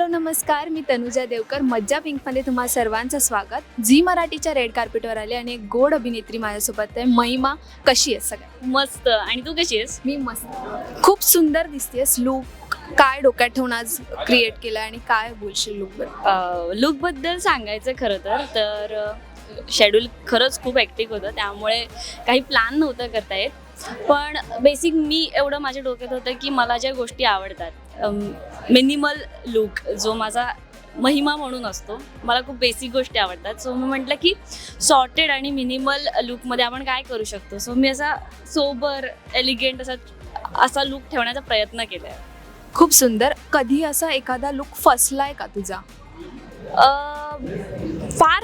Hello नमस्कार. मी तनुजा देवकर. मज्जा पिंकमध्ये तुम्हा सर्वांचं स्वागत. झी मराठीच्या रेड कार्पेटवर आले आणि एक गोड अभिनेत्री माझ्यासोबत आहे. महिमा कशी आहे सगळ्या? मस्त. आणि तू कशी आहेस? मी मस्त. खूप सुंदर दिसतेस. लुक काय डोक्यात ठेवून आज क्रिएट केलं आणि काय बोलशील लुक लुकबद्दल सांगायचं खरं तर तर शेड्यूल खरंच खूप ॲक्टिव्ह होतं. त्यामुळे काही प्लॅन नव्हतं करता येत. पण बेसिक मी एवढं माझ्या डोक्यात होतं की मला ज्या गोष्टी आवडतात मिनिमल लुक जो माझा महिमा म्हणून असतो. मला खूप बेसिक गोष्टी आवडतात. सो मी म्हटलं की सॉर्टेड आणि मिनिमल लुकमध्ये आपण काय करू शकतो? सो मी असा सोबर एलिगेंट असा असा लुक ठेवण्याचा प्रयत्न केला आहे खूप सुंदर. कधी असा एखादा लुक फसलाय का तुझा?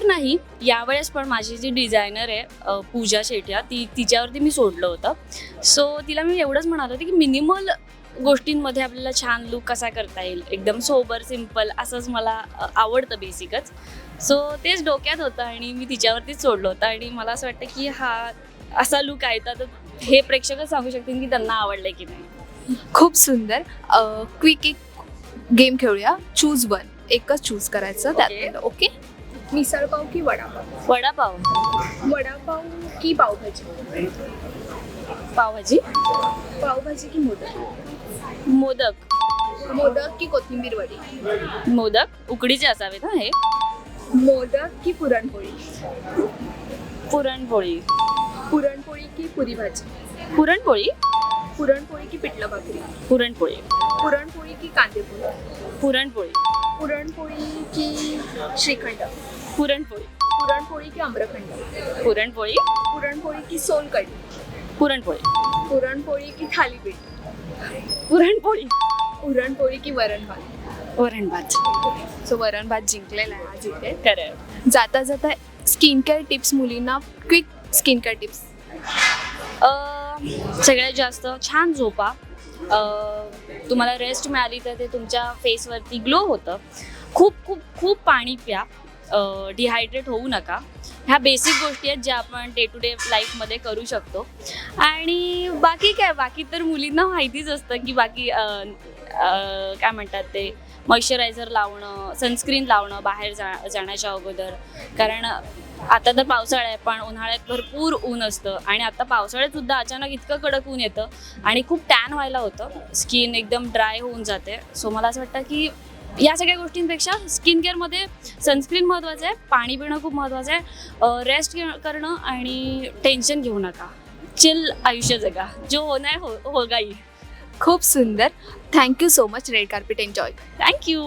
नाही यावेळेस पण माझी जी डिझायनर आहे पूजा शेट्या ती तिच्यावरती मी सोडलं होतं. सो तिला मी एवढंच म्हणाल होते की मिनिमल गोष्टींमध्ये आपल्याला छान लुक कसा करता येईल? एकदम सोबर सिंपल असंच मला आवडतं बेसिकच सो तेच डोक्यात होतं आणि मी तिच्यावरतीच सोडलं होतं आणि मला असं वाटतं की हा असा लुक आहे तर हे प्रेक्षकच सांगू शकतील की त्यांना आवडलं की नाही. खूप सुंदर. क्विक एक गेम खेळूया. चूज वन एकच चूज करायचं. त्यात ओके मिसळपाव की वडापाव. वडापाव? वडापाव की पावभाजी? पावभाजी? पावभाजी की मोदक? मोदक. मोदक की कोथिंबीर वडी. मोदक? उकडीचे असावेत ना हे. मोदक की पुरणपोळी. पुरणपोळी. पुरणपोळी की पुरी भाजी पुरणपोळी? पुरणपोळी की पिठलं भाकरी. पुरणपोळी. पुरणपोळी की कांदेपोळी. पुरणपोळी. पुरणपोळी की श्रीखंड. पुरणपोळी. पुरणपोळी की आम्रखंड? पुरणपोळी. पुरणपोळी की सोलकढी? पुरणपोळी. पुरणपोळी की थालीपीठ? पुरणपोळी. पुरणपोळी की वरण भात? वरण भात. सो वरण भात जिंकलेला आहे. आज इथे खरं. जाता जाता स्किन केअर टिप्स मुलींना क्विक स्किन केअर टिप्स सगळ्यात जास्त छान झोपा. अं, तुम्हाला रेस्ट मिळाली तर ते तुमच्या फेसवरती ग्लो होतं. खूप खूप खूप पाणी प्या. डिहायड्रेट होऊ नका. ह्या बेसिक गोष्टी आहेत ज्या आपण डे टू डे लाईफमध्ये करू शकतो. आणि बाकी काय बाकी तर मुलींना माहितीच असतं की बाकी काय म्हणतात ते मॉइश्चरायझर लावणं सनस्क्रीन लावणं बाहेर जा जाण्याच्या अगोदर. कारण आता तर पावसाळा आहे पण उन्हाळ्यात भरपूर ऊन असतं. आणि आता पावसाळ्यात सुद्धा अचानक इतकं कडक ऊन येतं आणि खूप टॅन व्हायला होतं. स्किन एकदम ड्राय होऊन जाते. सो मला असं वाटतं की या सगळ्या गोष्टींपेक्षा स्किन केअरमध्ये सनस्क्रीन महत्त्वाचं आहे पाणी पिणं खूप महत्त्वाचं आहे. रेस्ट करणं आणि टेन्शन घेऊ नका. चिल आयुष्य जगा. जो होना है हो होगाही खूप सुंदर. Thank you so much red carpet enjoy thank you